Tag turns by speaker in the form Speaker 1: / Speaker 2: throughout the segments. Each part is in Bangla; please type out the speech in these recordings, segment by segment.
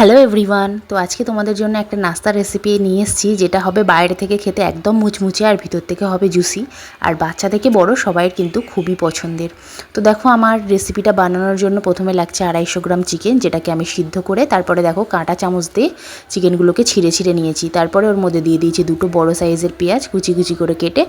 Speaker 1: হ্যালো এভরিওয়ান তো আজকে তোমাদের জন্য একটা নাস্তার রেসিপি নিয়ে এসেছি, যেটা হবে বাইরে থেকে খেতে একদম মুচমুচে আর ভিতর থেকে হবে জুসি আর বাচ্চা থেকে বড় সবাইয়ের কিন্তু খুবই পছন্দের। তো দেখো আমার রেসিপিটা বানানোর জন্য প্রথমে লাগছে আড়াইশো গ্রাম চিকেন যেটাকে আমি সিদ্ধ করে তারপরে দেখো কাঁটা চামচ দিয়ে চিকেনগুলোকে ছিঁড়ে ছিঁড়ে নিয়েছি। তারপরে ওর মধ্যে দিয়ে দিয়েছি দুটো বড় সাইজের পেঁয়াজ কুচি কুচি করে কেটে।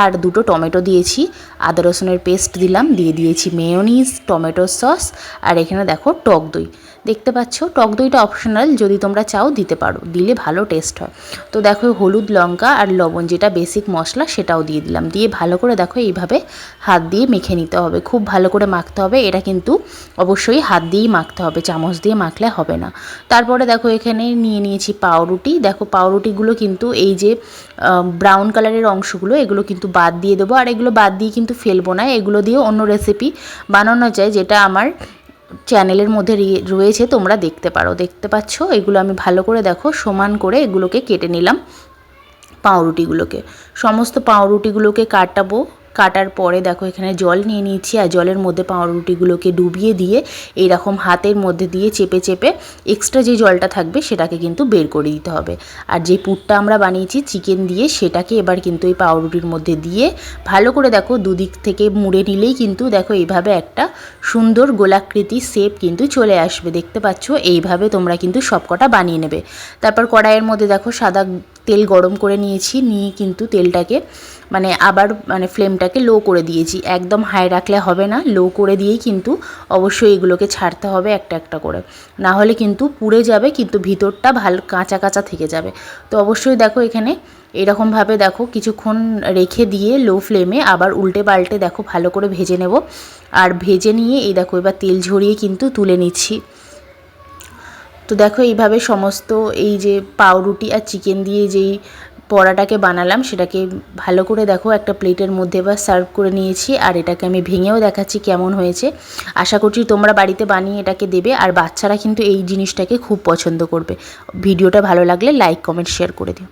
Speaker 1: আর দুটো টমেটো দিয়েছি, আদা রসুনের পেস্ট দিলাম, দিয়ে দিয়েছি মেয়োনিজ টমেটো সস আর এখানে দেখো টক দই। দেখতে পাচ্ছ, টক দইটা অপশনাল যদি তোমরা চাও দিতে পারো, দিলে ভালো টেস্ট হয়। তো দেখো, হলুদ লঙ্কা আর লবণ যেটা বেসিক মশলা, সেটাও দিয়ে দিলাম। দিয়ে ভালো করে দেখো, এইভাবে হাত দিয়ে মেখে নিতে হবে। খুব ভালো করে মাখতে হবে, এটা কিন্তু অবশ্যই হাত দিয়েই মাখতে হবে, চামচ দিয়ে মাখলে হবে না। তারপরে দেখো, এখানে নিয়ে নিয়েছি পাউরুটি। দেখো, পাউরুটিগুলো কিন্তু এই যে ব্রাউন কালারের অংশগুলো, এগুলো কিন্তু বাদ দিয়ে দেবো। আর এগুলো বাদ দিয়ে কিন্তু ফেলব না, এগুলো দিয়ে অন্য রেসিপি বানানো যায়, যেটা আমার চ্যানেলের মধ্যে রয়েছে, তোমরা দেখতে পারো। দেখতে পাচ্ছ? এগুলো আমি ভালো করে দেখো, সমান করে এগুলোকে কেটে নিলাম পাউরুটিগুলোকে। সমস্ত পাউরুটিগুলোকে কাটাবো। কাটার পরে দেখো এখানে জল নিয়ে নিয়েছি আর জলের মধ্যে পাউরুটিগুলোকে ডুবিয়ে দিয়ে এইরকম হাতের মধ্যে দিয়ে চেপে চেপে এক্সট্রা যে জলটা থাকবে সেটাকে কিন্তু বের করে দিতে হবে। আর যে পুরটা আমরা বানিয়েছি চিকেন দিয়ে সেটাকে এবার কিন্তু এই পাউরুটির মধ্যে দিয়ে ভালো করে দেখো দুদিক থেকে মুড়ে নিলেই কিন্তু দেখো এইভাবে একটা সুন্দর গোলাকৃতি শেপ কিন্তু চলে আসবে। দেখতে পাচ্ছ? এইভাবে তোমরা কিন্তু সবকটা বানিয়ে নেবে। তারপর কড়াইয়ের মধ্যে দেখো সাদা তেল গরম করে নিয়েছি, নিয়ে কিন্তু তেলটাকে মানে আবার মানে ফ্লেমটাকে লো করে দিয়েছি। একদম হাই রাখলে হবে না লো করে দিয়েই কিন্তু অবশ্যই এগুলোকে ছাড়তে হবে একটা একটা করে। না হলে কিন্তু পুড়ে যাবে, কিন্তু ভিতরটা ভালো, কাঁচা কাঁচা থেকে যাবে। তো অবশ্যই দেখো এখানে এরকমভাবে দেখো কিছুক্ষণ রেখে দিয়ে লো ফ্লেমে আবার উল্টে পাল্টে দেখো ভালো করে ভেজে নেব। আর ভেজে নিয়ে এই দেখো এবার তেল ঝরিয়ে কিন্তু তুলে নিচ্ছি। তো দেখো এইভাবে সমস্ত এই যে পাউরুটি আর চিকেন দিয়ে যেই পরাটাকে বানালাম, সেটাকে ভালো করে দেখো একটা প্লেটের মধ্যে বা সার্ভ করে নিয়েছি, আর এটাকে আমি ভেঙেও দেখাচ্ছি কেমন হয়েছে। আশা করছি তোমরা বাড়িতে বানিয়ে এটাকে দেবে, আর বাচ্চারা কিন্তু এই জিনিসটাকে খুব পছন্দ করবে। ভিডিওটা ভালো লাগলে লাইক কমেন্ট শেয়ার করে দিও।